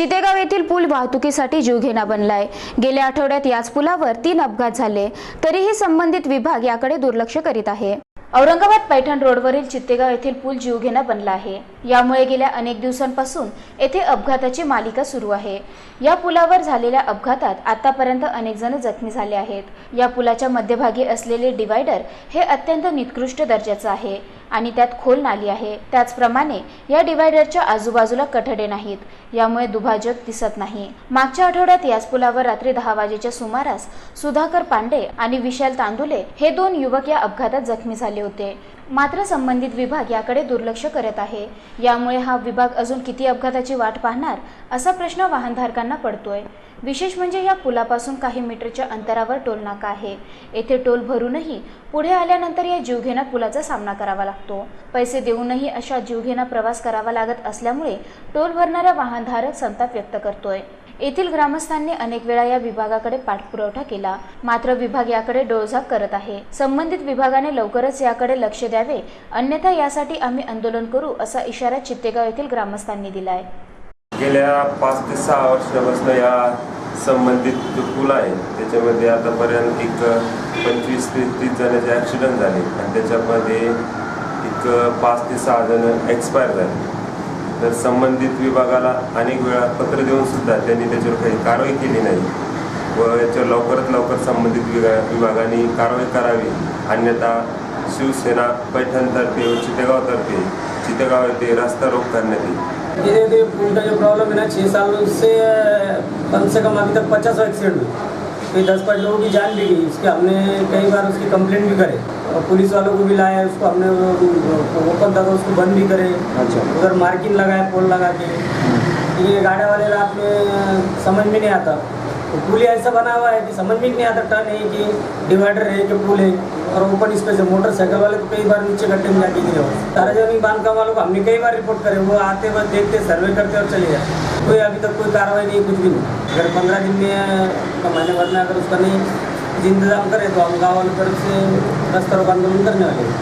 चितेगाव येथील पूल वाहतुकीसाठी जीवघेणा बनलाय. गेल्या आठवड्यात याच पुलावर तीन अपघात झाले. तरीही संबंधित विभाग याकडे दुर्लक्ष करीत आहे. औरंगाबाद पैठण रोडवरील चित्तेगाव येथील पूल जीवघेणा बनला आहे. यामुळे गेल्या अनेक दिवसांपासून येथे अपघाताची मालिका सुरू आहे. या पुलावर झालेल्या अपघातात आतापर्यंत अनेक जण जखमी झाले आहेत. या पुलाच्या मध्यभागी असलेले डिवायडर हे अत्यंत निकृष्ट दर्जाचं आहे आणि त्यात खोल नाली आहे. त्याचप्रमाणे या डिवायडरच्या आजूबाजूला कठडे नाहीत. यामुळे दुभाजक दिसत नाही. मागच्या आठवड्यात याच पुलावर रात्री दहा वाजेच्या सुमारास सुधाकर पांडे आणि विशाल तांदुले हे दोन युवक या अपघातात जखमी झाले होते. मात्र संबंधित विभाग याकडे दुर्लक्ष करत आहे. यामुळे हा विभाग अजून किती अपघाताची वाट पाहणार असा प्रश्न वाहनधारकांना पडतोय. विशेष म्हणजे या पुलापासून काही मीटरच्या अंतरावर टोल नाका आहे. येथे टोल भरूनही पुढे आल्यानंतर या जीवघेणा पुलाचा सामना करावा लागतो. पैसे देऊनही अशा जीवघेणा प्रवास करावा लागत असल्यामुळे टोल भरणारा वाहनधारक संताप व्यक्त करतोय. येथील ग्रामस्थांनी अनेक वेळा या विभागाकडे पाठपुरवठा केला. मात्र विभाग याकडे डोळझाक करत आहे. संबंधित विभागाने लवकरच याकडे लक्ष द्या द्यावे. अन्यथा यासाठी आम्ही आंदोलन करू असा इशारा चित्तेगाव येथील ग्रामस्थांनी दिलाय. गेल्या पाच ते सहा वर्षापासून या संबंधित जो पूल आहे त्याच्यामध्ये आतापर्यंत एक पंचवीस ते तीस जणांचे ॲक्सिडेंट झाले आणि त्याच्यामध्ये एक पाच ते सहा जण एक्सपायर झाले. तर संबंधित विभागाला अनेक वेळा पत्र देऊन सुद्धा त्यांनी त्याच्यावर काही कारवाई केली नाही व याच्यावर लवकरात लवकर संबंधित विभागाने कारवाई करावी अन्यथा शिवसेना पैठणतर्फे व चितेगावतर्फे चितेगाव येथे रस्ता रोक करण्यात येईल. धीरे धीरे पुल का जो प्रॉब्लम है ना छः साल से कम से कम अभी तक पचास एक्सीडेंट हुए कई दस पाँच लोगों की जान भी गई उसके हमने कई बार उसकी कंप्लेंट भी करे. और पुलिस वालों को भी लाया उसको हमने ओपन था तो उसको बंद भी करे. अच्छा। उधर मार्किंग लगाया पोल लगा के. ये गाड़ी वाले रात में समझ में नहीं आता. तो पुल ऐसा बना हुआ है कि समझ में नहीं आता टर्न है कि डिवाइडर है कि पुल है। और ओपन स्पेस है मोटरसाइकिल वाले को कई बार नीचे गड्ढे में जाके गिरे तारा जमीन बांधकाम वालों को हमने कई बार रिपोर्ट करे वो आते वक्त देखते सर्वे करते और चले जाते कोई अभी तक कोई कार्रवाई नहीं कुछ भी नहीं। अगर पंद्रह दिन में का महीने भर में अगर उसका नहीं इंतजाम करे तो हम गाँव वालों तरफ से रास्ता रोक आंदोलन करने वाले